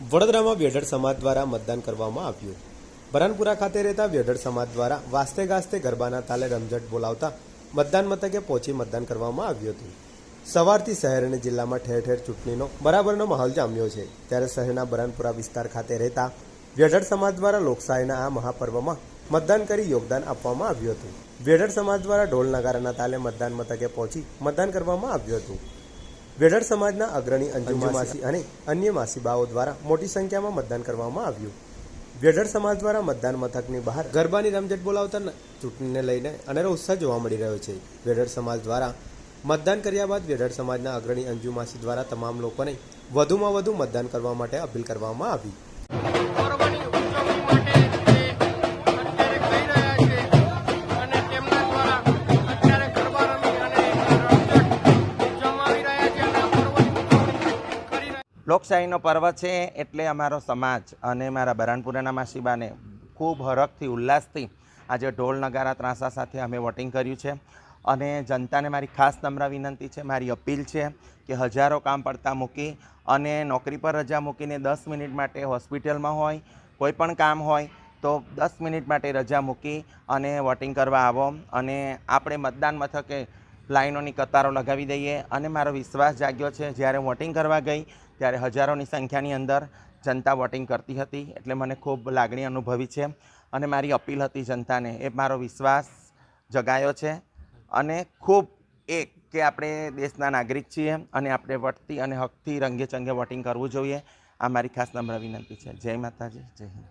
વડોદરામાં વ્યઢળ સમાજ દ્વારા મતદાન કરવામાં આવ્યું. બરાનપુરા ખાતે રહેતા વ્યઢળ સમાજ દ્વારા વાસ્તે ગાસ્તે ગરબાના તાલે રમઝટ બોલાવતા મતદાન મથકે પહોંચી મતદાન કરવામાં આવ્યું હતું. સવારથી શહેર અને જિલ્લામાં ઠેર ઠેર ચૂંટણીનો બરાબરનો માહોલ જામ્યો છે. ત્યારે શહેરના બરાનપુરા વિસ્તાર ખાતે રહેતા વ્યઢળ સમાજ દ્વારા લોકશાહીના આ મહાપર્વમાં મતદાન કરી યોગદાન આપવામાં આવ્યું હતું. વ્યઢળ સમાજ દ્વારા ઢોલ નગારાના તાલે મતદાન મથકે પહોંચી મતદાન કરવામાં આવ્યું હતું. વેડર સમાજના અગ્રણી અંજુ માસી અને અન્ય માસીબાઓ દ્વારા મોટી સંખ્યામાં મતદાન કરવામાં આવ્યું. વેડર સમાજ દ્વારા મતદાન મથકની બહાર ગરબાની રમઝટ બોલાવતા ચૂંટણીને લઈને અનેરો ઉત્સાહ જોવા મળી રહ્યો છે. વેડર સમાજ દ્વારા મતદાન કર્યા બાદ વેડર સમાજના અગ્રણી અંજુ માસી દ્વારા તમામ લોકોને વધુમાં વધુ મતદાન કરવા માટે અપીલ કરવામાં આવી. લોકશાહીનો પર્વ છે એટલે અમારો સમાજ અને મારા બરાનપુરાના માસીબાને ખૂબ હરખથી, ઉલ્લાસથી આજે ઢોલ નગારા, ત્રાસા સાથે અમે વોટિંગ કર્યું છે. અને જનતાને મારી ખાસ નમ્ર વિનંતી છે, મારી અપીલ છે કે હજારો કામ પડતા મૂકી અને નોકરી પર રજા મૂકીને દસ મિનિટ માટે હોસ્પિટલમાં હોય, કોઈ પણ કામ હોય, તો દસ મિનિટ માટે રજા મૂકી અને વોટિંગ કરવા આવો. અને આપણે મતદાન મથકે લાઈનોની કતારો લગાવી દઈએ. અને મારો વિશ્વાસ જાગ્યો છે, જ્યારે વોટિંગ કરવા ગઈ ત્યારે હજારોની સંખ્યાની અંદર જનતા વોટિંગ કરતી હતી એટલે મને ખૂબ લાગણી અનુભવી છે અને મારી અપીલ હતી જનતાને, એ મારો વિશ્વાસ જગાયો છે અને ખૂબ એક કે આપણે દેશના નાગરિક છીએ અને આપણે વટતી અને હકથી રંગે ચંગે વોટિંગ કરવું જોઈએ. આ મારી ખાસ નમ્ર વિનંતી છે. જય માતાજી, જય હિન્દ.